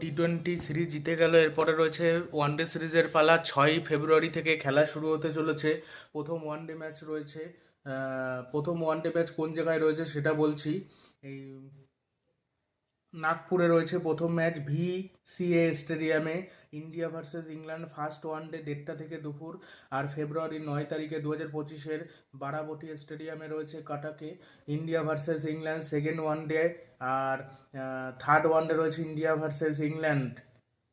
T twenty series জিতে গেল। এরপরে রয়েছে ওয়ান ডে সিরিজের পালা। ছয়ই ফেব্রুয়ারি থেকে খেলা শুরু হতে চলেছে। প্রথম ওয়ান ডে ম্যাচ রয়েছে। প্রথম ওয়ান ডে ম্যাচ কোন জায়গায় রয়েছে সেটা বলছি। এই নাগপুরে রয়েছে প্রথম ম্যাচ ভি সিএ স্টেডিয়ামে। India versus England first one day দেড়টা থেকে দুপুর আর ফেব্রুয়ারি নয় তারিখে দু হাজার পঁচিশের বারাবটি স্টেডিয়ামে রয়েছে কাটাকে। India versus England second one day আর থার্ড ওয়ান ডে রয়েছে India versus England.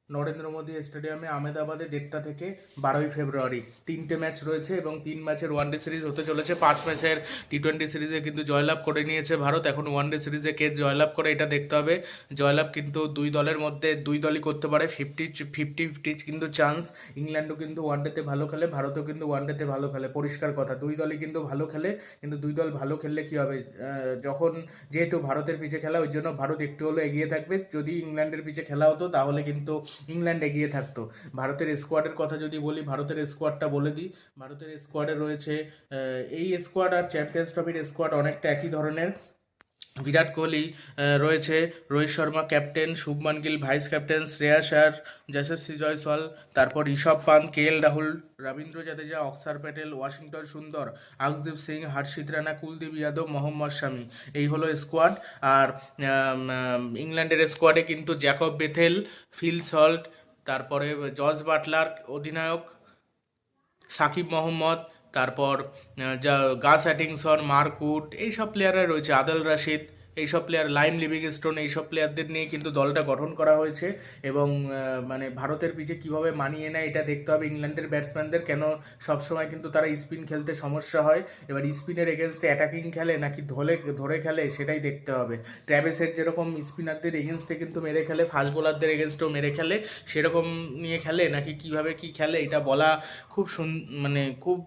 Narendra Modi স্টেডিয়ামে আহমেদাবাদে দেড়টা থেকে বারোই ফেব্রুয়ারি। তিনটে ম্যাচ রয়েছে এবং তিন ম্যাচের ওয়ান ডে সিরিজ হতে চলেছে। পাঁচ ম্যাচের টি টোয়েন্টি সিরিজে কিন্তু জয়লাভ করে নিয়েছে ভারত। এখন ওয়ান ডে সিরিজে কে জয়লাভ করে এটা দেখতে হবে। জয়লাভ কিন্তু দুই দলের মধ্যে দুই দলই করতে পারে। ফিফটি ফিফটি ফিফটি কিন্তু চান্স ইংল্যান্ডও কিন্তু ওয়ান ডেতে ভালো খেলে, ভারতও কিন্তু ওয়ান ডেতে ভালো খেলে। পরিষ্কার কথা, দুই দলই কিন্তু ভালো খেলে, কিন্তু দুই দল ভালো খেললে কি হবে? যখন যেহেতু ভারতের পিছে খেলা, ওই জন্য ভারত একটু হলেও এগিয়ে থাকবে। যদি ইংল্যান্ডের পিছে খেলা হতো, তাহলে কিন্তু ইংল্যান্ড এগিয়ে থাকতো। ভারতের স্কোয়াডের কথা যদি বলি, ভারতের স্কোয়াডটা বলে দিই। ভারতের স্কোয়াডে রয়েছে এই স্কোয়াড আর চ্যাম্পিয়ন্স ট্রফির স্কোয়াড অনেকটা একই ধরনের। বিরাট কোহলি রয়েছে Rohit Sharma, captain Shubman Gill, vice captain Shreyas আর যশস্বী জয়সওয়াল, তারপর Rishabh Pant K L Rahul, Ravindra Jadeja Axar Patel, Washington Sundar Akashdeep Singh, হর্ষিত রানা, কুলদীপ যাদব, মোহাম্মদ শামি। এই হলো স্কোয়াড আর ইংল্যান্ডের স্কোয়াডে কিন্তু জ্যাকব বেথেল, ফিল সল্ট, তারপরে জর্জ বাটলার অধিনায়ক, সাকিব মোহাম্মদ তারপর যা গাস অ্যাটিংসন মার্কুট, এইসব প্লেয়াররা রয়েছে, আদল রাশিদ, এইসব প্লেয়ার লাইম লিভিং লিভিংস্টোন, এইসব প্লেয়ারদের নিয়ে কিন্তু দলটা গঠন করা হয়েছে এবং মানে ভারতের পিছে কীভাবে মানিয়ে নেয় এটা দেখতে হবে। ইংল্যান্ডের ব্যাটসম্যানদের কেন সবসময় কিন্তু তারা স্পিন খেলতে সমস্যা হয়? এবার স্পিনের এগেনস্টে অ্যাটাকিং খেলে নাকি ধরে ধরে খেলে সেটাই দেখতে হবে। ট্র্যাভেসের যেরকম স্পিনারদের এগেনস্টে কিন্তু মেরে খেলে, ফাস্ট বোলারদের এগেনস্টেও মেরে খেলে, সেরকম নিয়ে খেলে নাকি কীভাবে কি খেলে, এটা বলা খুব সুন মানে খুব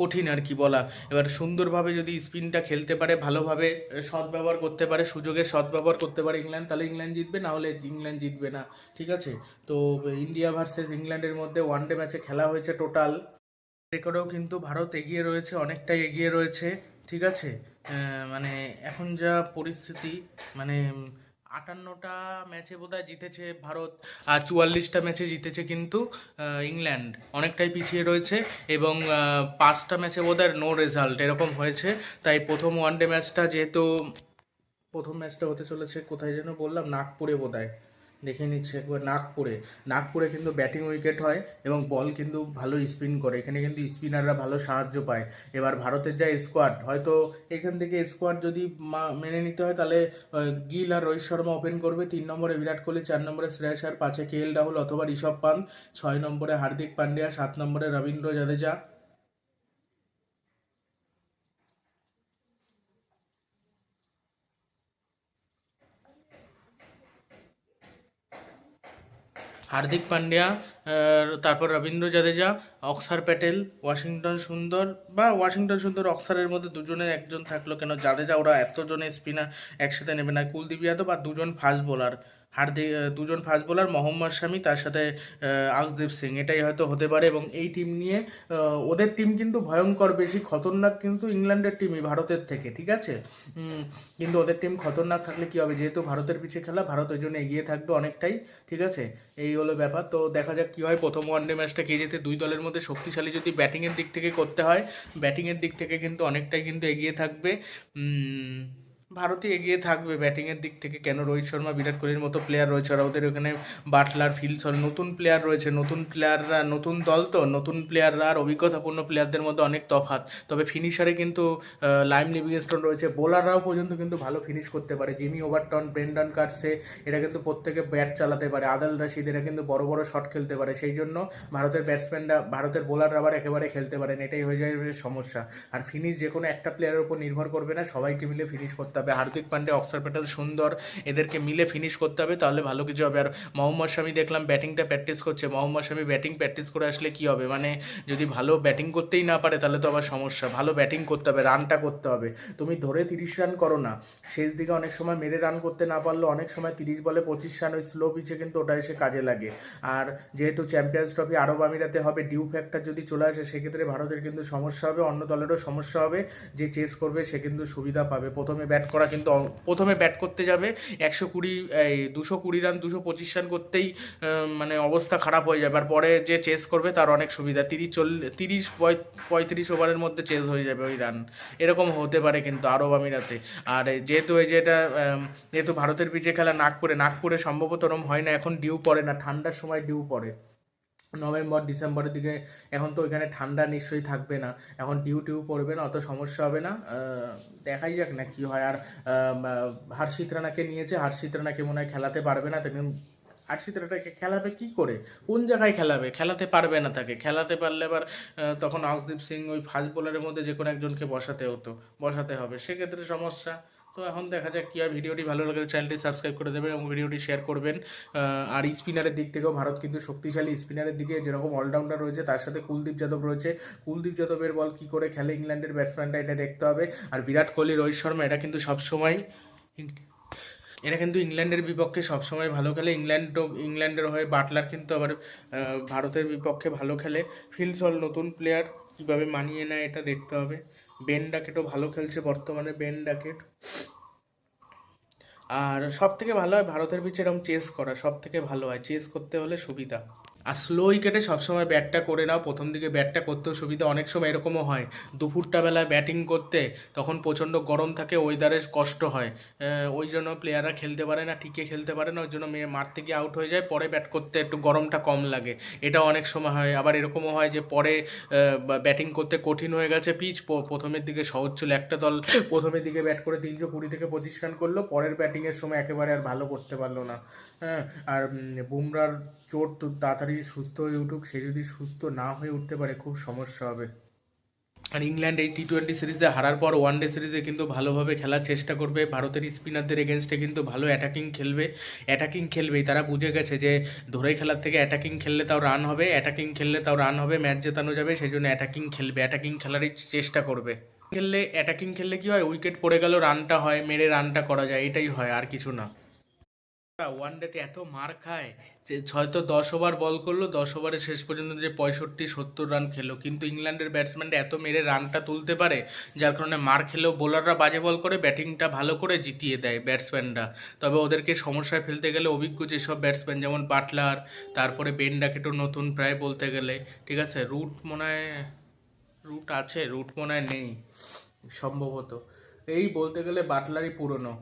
কঠিন আর কি বলা। এবার সুন্দরভাবে যদি স্পিনটা খেলতে পারে, ভালোভাবে সদ্ব্যবহার করতে পারে সুযোগের সদ্ব্যবহার করতে পারে ইংল্যান্ড, তাহলে ইংল্যান্ড জিতবে, না হলে ইংল্যান্ড জিতবে না। ঠিক আছে? তো ইন্ডিয়া ভার্সেস ইংল্যান্ডের মধ্যে ওয়ানডে ম্যাচে খেলা হয়েছে টোটাল রেকর্ডেও কিন্তু ভারত এগিয়ে রয়েছে, অনেকটাই এগিয়ে রয়েছে। ঠিক আছে? মানে এখন যা পরিস্থিতি মানে আটান্নটা ম্যাচে বোধহয় জিতেছে ভারত আর চুয়াল্লিশটা ম্যাচে জিতেছে কিন্তু ইংল্যান্ড। অনেকটাই পিছিয়ে রয়েছে এবং পাঁচটা ম্যাচে বোধহয় নো রেজাল্ট এরকম হয়েছে। তাই প্রথম ওয়ানডে ম্যাচটা যেহেতু, প্রথম ম্যাচটা হতে চলেছে, কোথায় যেন বললাম, নাগপুরে বোধহয়। দেখে নিচ্ছে একবার নাগপুরে নাগপুরে কিন্তু ব্যাটিং উইকেট হয় এবং বল কিন্তু ভালো স্পিন করে। এখানে কিন্তু স্পিনাররা ভালো সাহায্য পায়। এবার ভারতের যা স্কোয়াড হয়তো এখান থেকে স্কোয়াড যদি মেনে নিতে হয়, তাহলে গিল আর রোহিত শর্মা ওপেন করবে। তিন নম্বরে বিরাট কোহলি, চার নম্বরে শ্রেয়াস আর পাঁচে কে এল রাহুল অথবা ঋষভ পান্ত। ছয় নম্বরে হার্দিক পান্ডিয়া, সাত নম্বরে রবীন্দ্র জাদেজা। হার্দিক পান্ডিয়া তারপর রবীন্দ্র জাদেজা, অক্সার প্যাটেল, ওয়াশিংটন সুন্দর বা ওয়াশিংটন সুন্দর, অক্সারের মধ্যে দুজনে একজন থাকল কেন? জাদেজা, ওরা এতজনে স্পিনার একসাথে নেবে না। কুলদীপ যাদব আর দুজন ফাস্ট বোলার হার্দিক দুজন ফাস্ট বোলার মোহাম্মদ শামি, তার সাথে আকসদীপ সিং। এটাই হয়তো হতে পারে এবং এই টিম নিয়ে ওদের টিম কিন্তু ভয়ঙ্কর বেশি, খতরনাক কিন্তু ইংল্যান্ডের টিমই, ভারতের থেকে, ঠিক আছে? কিন্তু ওদের টিম খতরনাক থাকলে কি হবে? যেহেতু ভারতের পিছিয়ে খেলা, ভারত ওই জন্য এগিয়ে থাকবে অনেকটাই, ঠিক আছে? এই হলো ব্যাপার। তো দেখা যাক কী হয়, প্রথম ওয়ানডে ম্যাচটা কে যেতে দুই দলের মধ্যে শক্তিশালী যদি ব্যাটিংয়ের দিক থেকে করতে হয় ব্যাটিংয়ের দিক থেকে কিন্তু অনেকটাই কিন্তু এগিয়ে থাকবে। ভারতই এগিয়ে থাকবে ব্যাটিংয়ের দিক থেকে। কেন রোহিত শর্মা, বিরাট কোহলির মতো প্লেয়ার রয়েছে আর ওদের ওখানে বাটলার ফিলসল নতুন প্লেয়ার রয়েছে। নতুন প্লেয়াররা নতুন দল তো, নতুন প্লেয়াররা আর অভিজ্ঞতাপূর্ণ প্লেয়ারদের মধ্যে অনেক তফাৎ। তবে ফিনিশারে কিন্তু লাইম লিভিংস্টোন রয়েছে। বোলাররাও পর্যন্ত কিন্তু ভালো ফিনিশ করতে পারে। জিমি ওভারটন ব্রেন্ডন কার্সে এরা কিন্তু প্রত্যেকে ব্যাট চালাতে পারে। আদাল রাশিদ এরা কিন্তু বড় বড় শট খেলতে পারে। সেই জন্য ভারতের ব্যাটসম্যানরা ভারতের বোলাররা আবার একেবারে খেলতে পারেন। এটাই হয়ে যায় সমস্যা। আর ফিনিশ যে কোনো একটা প্লেয়ারের উপর নির্ভর করবে না। সবাইকে মিলে ফিনিশ করতে হবে হার্দিক পান্ডে অক্সার প্যাটেল সুন্দর, এদেরকে মিলে ফিনিশ করতে হবে, তাহলে ভালো কিছু হবে। আর মোহাম্মদ শামি দেখলাম ব্যাটিংটা প্র্যাকটিস করছে। মোহাম্মদ শামি ব্যাটিং প্র্যাকটিস করে আসলে কি হবে? মানে যদি ভালো ব্যাটিং করতেই না পারে, তাহলে তো আবার সমস্যা। ভালো ব্যাটিং করতে হবে রানটা করতে হবে। তুমি ধরে তিরিশ রান করো না। শেষ দিকে অনেক সময় মেরে রান করতে না পারলেও অনেক সময় তিরিশ বলে পঁচিশ রান ওই স্লো পিচে কিন্তু ওটা এসে কাজে লাগে। আর যেহেতু চ্যাম্পিয়ন্স ট্রফি আরব আমিরাতে হবে ডিউ ফ্যাক্টর যদি চলে আসে, সেক্ষেত্রে ভারতের কিন্তু সমস্যা হবে, অন্য দলেরও সমস্যা হবে। যে চেস করবে, সে কিন্তু সুবিধা পাবে। প্রথমে ব্যাট করা কিন্তু প্রথমে ব্যাট করতে যাবে একশো কুড়ি এই দুশো কুড়ি রান দুশো পঁচিশ রান করতেই মানে অবস্থা খারাপ হয়ে যাবে। আর পরে যে চেস করবে তার অনেক সুবিধা তিরিশ চল্লিশ তিরিশ পঁয়- পঁয়ত্রিশ ওভারের মধ্যে চেস হয়ে যাবে ওই রান। এরকম হতে পারে কিন্তু আরব আমিরাতে। আর যেহেতু এই যেটা আম, যেহেতু ভারতের পিচে খেলা নাগপুরে নাগপুরে সম্ভবত ওরম হয় না এখন ডিউ পড়ে না ঠান্ডার সময় ডিউ পড়ে। নভেম্বর, ডিসেম্বরের দিকে। এখন তো ওইখানে ঠান্ডা নিশ্চয়ই থাকবে না। এখন ডিউ টিউ পড়বে না, অত সমস্যা হবে না। দেখাই যাক না কি হয়। আর হর্ষিত রানাকে নিয়েছে। হর্ষিত রানাকে মনে হয় খেলাতে পারবে না। তেমন হর্ষিত রানাকে খেলাবে কি করে? কোন জায়গায় খেলাবে? খেলাতে পারবে না তাকে। খেলাতে পারলে আবার তখন আউসদীপ সিং ওই ফাস্ট বোলারের মধ্যে যে কোনো একজনকে বসাতে হতো। বসাতে হবে। সেক্ষেত্রে সমস্যা। তো এখন দেখা যাক কী হয়। ভিডিওটি ভালো লাগলে চ্যানেলটি সাবস্ক্রাইব করে দেবেন এবং ভিডিওটি শেয়ার করবেন। আর স্পিনারের দিক থেকেও ভারত কিন্তু শক্তিশালী। স্পিনারের দিকে যেরকম অলরাউন্ডার রয়েছে, তার সাথে কুলদীপ যাদব রয়েছে। কুলদীপ যাদবের বল কী করে খেলে ইংল্যান্ডের ব্যাটসম্যানটা এটা দেখতে হবে। আর বিরাট কোহলি, রোহিত শর্মা এটা কিন্তু সবসময় এরা কিন্তু ইংল্যান্ডের বিপক্ষে সবসময় ভালো খেলে। ইংল্যান্ড ইংল্যান্ডের হয়ে বাটলার কিন্তু আবার ভারতের বিপক্ষে ভালো খেলে। ফিলসল নতুন প্লেয়ার কীভাবে মানিয়ে নেয় এটা দেখতে হবে। বেন ডাকেটও ভালো খেলছে বর্তমানে বেন ডাকেট আর সব থেকে ভালো হয় ভারতের পিছিয়ে এরকম চেস করা সব থেকে ভালো হয়। চেস করতে হলে সুবিধা। আর স্লো উইকেটে সবসময় ব্যাটটা করে নাও। প্রথম দিকে ব্যাটটা করতেও সুবিধা, অনেক সময় এরকমও হয়। দুপুরটা বেলায় ব্যাটিং করতে তখন প্রচণ্ড গরম থাকে ওয়েদারে কষ্ট হয়। ওই জন্য প্লেয়াররা খেলতে পারে না টিকে খেলতে পারে না, ওই জন্য মেয়ে মাঠ থেকে আউট হয়ে যায়, পরে ব্যাট করতে একটু গরমটা কম লাগে। এটা অনেক সময় হয়। আবার এরকমও হয় যে পরে ব্যাটিং করতে কঠিন হয়ে গেছে পিচ প্রথমের দিকে সহজ ছিল। একটা দল প্রথমের দিকে ব্যাট করে তিনশো কুড়ি থেকে পঁচিশ রান করল, পরের ব্যাটিংয়ের সময় একেবারে আর ভালো করতে পারল না। হ্যাঁ আর বুমরার চোট তো তাড়াতাড়ি সুস্থ হয়ে উঠুক, সে যদি সুস্থ না হয়ে উঠতে পারে, খুব সমস্যা হবে। আর ইংল্যান্ড এই টি টোয়েন্টি সিরিজে হারার পর ওয়ান ডে সিরিজে কিন্তু ভালোভাবে খেলার চেষ্টা করবে। ভারতের স্পিনারদের এগেনস্টে কিন্তু ভালো অ্যাটাকিং খেলবে। অ্যাটাকিং খেলবেই। তারা বুঝে গেছে যে ধরে খেলার থেকে অ্যাটাকিং খেললে তাও রান হবে অ্যাটাকিং খেললে তাও রান হবে ম্যাচ জেতানো যাবে সেই জন্য অ্যাটাকিং খেলবে। অ্যাটাকিং খেলারই চেষ্টা করবে। খেললে অ্যাটাকিং খেললে কি হয়? উইকেট পড়ে গেল রানটা হয়, মেরে রানটা করা যায়, এটাই হয়, আর কিছু না। ওয়ান ডেতে এত মার খায় যে হয়তো দশ ওভার বল করল, দশ ওভারে শেষ পর্যন্ত যে পঁয়ষট্টি, সত্তর রান খেলো। কিন্তু ইংল্যান্ডের ব্যাটসম্যানটা এত মেরে রানটা তুলতে পারে, যার কারণে মার খেলেও বোলাররা বাজে বল করে, ব্যাটিংটা ভালো করে জিতিয়ে দেয় ব্যাটসম্যানরা। তবে ওদেরকে সমস্যায় ফেলতে গেলে অভিজ্ঞ যেসব ব্যাটসম্যান, যেমন বাটলার, তারপরে বেন ডাকেটও নতুন প্রায় বলতে গেলে, ঠিক আছে? রুট মনে রুট আছে, রুট মনে নেই, সম্ভবত। এই বলতে গেলে বাটলারই পুরনো।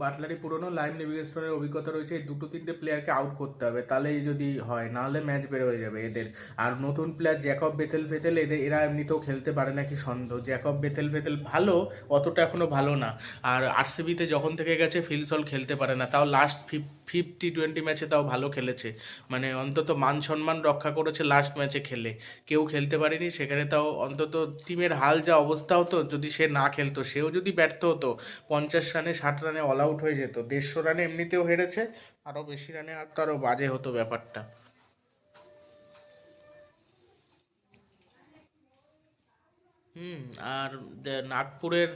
বাটলারই পুরনো লাইম লিভিংস্টোনের অভিজ্ঞতা রয়েছে দুটো তিনটে প্লেয়ারকে আউট করতে হবে। তাহলেই যদি হয়, নাহলে ম্যাচ বের হয়ে যাবে এদের। আর নতুন প্লেয়ার জ্যাকব বেতেল ফেতেল এদের এরা এমনিতেও খেলতে পারে নাকি সন্দেহ? জ্যাকব বেতেল ফেতেল ভালো, অতটা এখনও ভালো না। আর আরসিবিতে যখন থেকে গেছে ফিলসল খেলতে পারে না। তাও লাস্ট ফিফ ফিফটি টোয়েন্টি ম্যাচে তাও ভালো খেলেছে। মানে অন্তত মান সম্মান রক্ষা করেছে লাস্ট ম্যাচে খেলে। কেউ খেলতে পারেনি, সেখানে তাও অন্তত টিমের হাল যা অবস্থা হতো যদি সে না খেলতো, সেও যদি ব্যর্থ হতো, পঞ্চাশ রানে, ষাট রানে অল আউট হয়ে যেত। দেড়শো রানে এমনিতেও হেরেছে আরও বেশি রানে আর তো আরও বাজে হতো ব্যাপারটা। হুম, আর নাগপুরের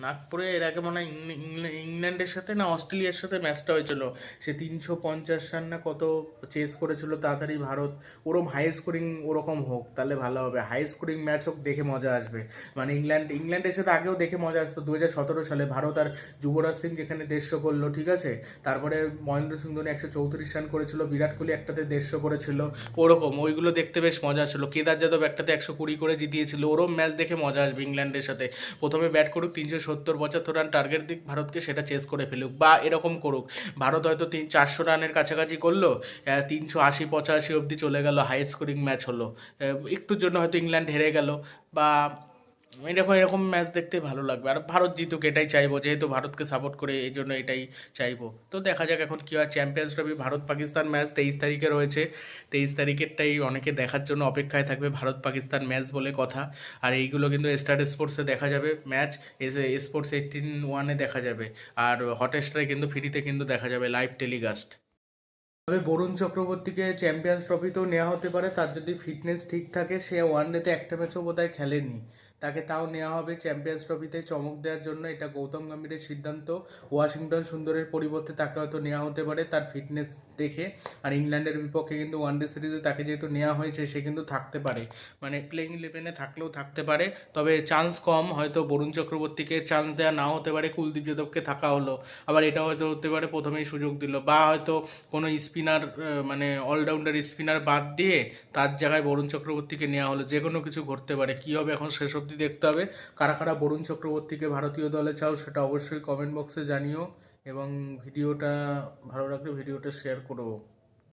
নাগপুরে এর আগে মনে হয় ইংল্যা- ইংল্যা- ইংল্যান্ডের সাথে না অস্ট্রেলিয়ার সাথে ম্যাচটা হয়েছিল। সে তিনশো পঞ্চাশ রান না কত চেস করেছিল তাড়াতাড়ি ভারত। ওরম হাই স্কোরিং ওরকম হোক, তাহলে ভালো হবে। হাই স্কোরিং ম্যাচ হোক, দেখে মজা আসবে। মানে ইংল্যান্ড, ইংল্যান্ডের সাথে আগেও দেখে মজা আসতো দু হাজার সতেরো সালে। ভারত আর যুবরাজ সিং যেখানে দেড়শো করল, ঠিক আছে? তারপরে মহেন্দ্র সিং ধোনি একশো চৌত্রিশ রান করেছিল, বিরাট কোহলি একটাতে দেড়শো করেছিল। ওরকম, ওইগুলো দেখতে বেশ মজা ছিল কেদার যাদব একটাতে একশো কুড়ি করে জিতিয়েছিল। ওরম ম্যাচ দেখে মজা আসবে ইংল্যান্ডের সাথে। প্রথমে ব্যাট করুক তিনশো সত্তর পঁচাত্তর রান টার্গেট দিক ভারতকে সেটা চেস করে ফেলুক বা এরকম করুক। ভারত হয়তো তিন, চারশো রানের কাছাকাছি করল তিনশো আশি, পঁচাশি অবধি চলে গেল হাই স্কোরিং ম্যাচ হলো। একটুর জন্য হয়তো ইংল্যান্ড হেরে গেল বা এরকম এরকম ম্যাচ দেখতে ভালো লাগবে। আর ভারত জিতুক, এটাই চাইব, যেহেতু ভারতকে সাপোর্ট করে এই জন্য এটাই চাইব। তো দেখা যাক এখন কী হয়। Champions trophy Bharat Pakistan match তেইশ তারিখে রয়েছে। তেইশ তারিখেরটাই অনেকে দেখার জন্য অপেক্ষায় থাকবে ভারত পাকিস্তান ম্যাচ বলে কথা। আর এইগুলো কিন্তু স্টার স্পোর্টসে দেখা যাবে। ম্যাচ এসে স্পোর্টস এইটিন ওয়ানে দেখা যাবে। আর হটস্টারে কিন্তু ফ্রিতে কিন্তু দেখা যাবে লাইভ টেলিকাস্ট তবে বরুণ চক্রবর্তীকে চ্যাম্পিয়ন্স ট্রফিতেও নেওয়া হতে পারে। তার যদি ফিটনেস ঠিক থাকে, সে ওয়ান ডেতে একটা ম্যাচও বোধহয় খেলেনি। তাকে তাও নেওয়া হবে চ্যাম্পিয়ন্স ট্রফিতে চমক দেওয়ার জন্য। এটা গৌতম গম্ভীরের সিদ্ধান্ত। ওয়াশিংটন সুন্দরের পরিবর্তে তাকে হয়তো নেওয়া হতে পারে। তার ফিটনেস দেখে। আর ইংল্যান্ডের বিপক্ষে কিন্তু ওয়ানডে সিরিজে তাকে যেহেতু নেওয়া হয়েছে, সে কিন্তু থাকতে পারে। মানে প্লেইং ইলেভেনে থাকলেও থাকতে পারে। তবে চান্স কম, হয়তো বরুণ চক্রবর্তীকে চান্স দেওয়া নাও হতে পারে, কুলদীপ যাদবকে থাকা হলো। আবার এটা হয়তো হতে পারে, প্রথমেই সুযোগ দিল। বা হয়তো কোনো স্পিনার মানে অলরাউন্ডার স্পিনার বাদ দিয়ে তার জায়গায় বরুণ চক্রবর্তীকে নেওয়া হলো। যে কোনো কিছু ঘটতে পারে। কী হবে এখন শেষ অবধি দেখতে হবে। কারা কারা বরুণ চক্রবর্তীকে ভারতীয় দলে চাও সেটা অবশ্যই কমেন্ট বক্সে জানিও। এবং ভিডিওটা ভালো লাগলে ভিডিওটা শেয়ার করো।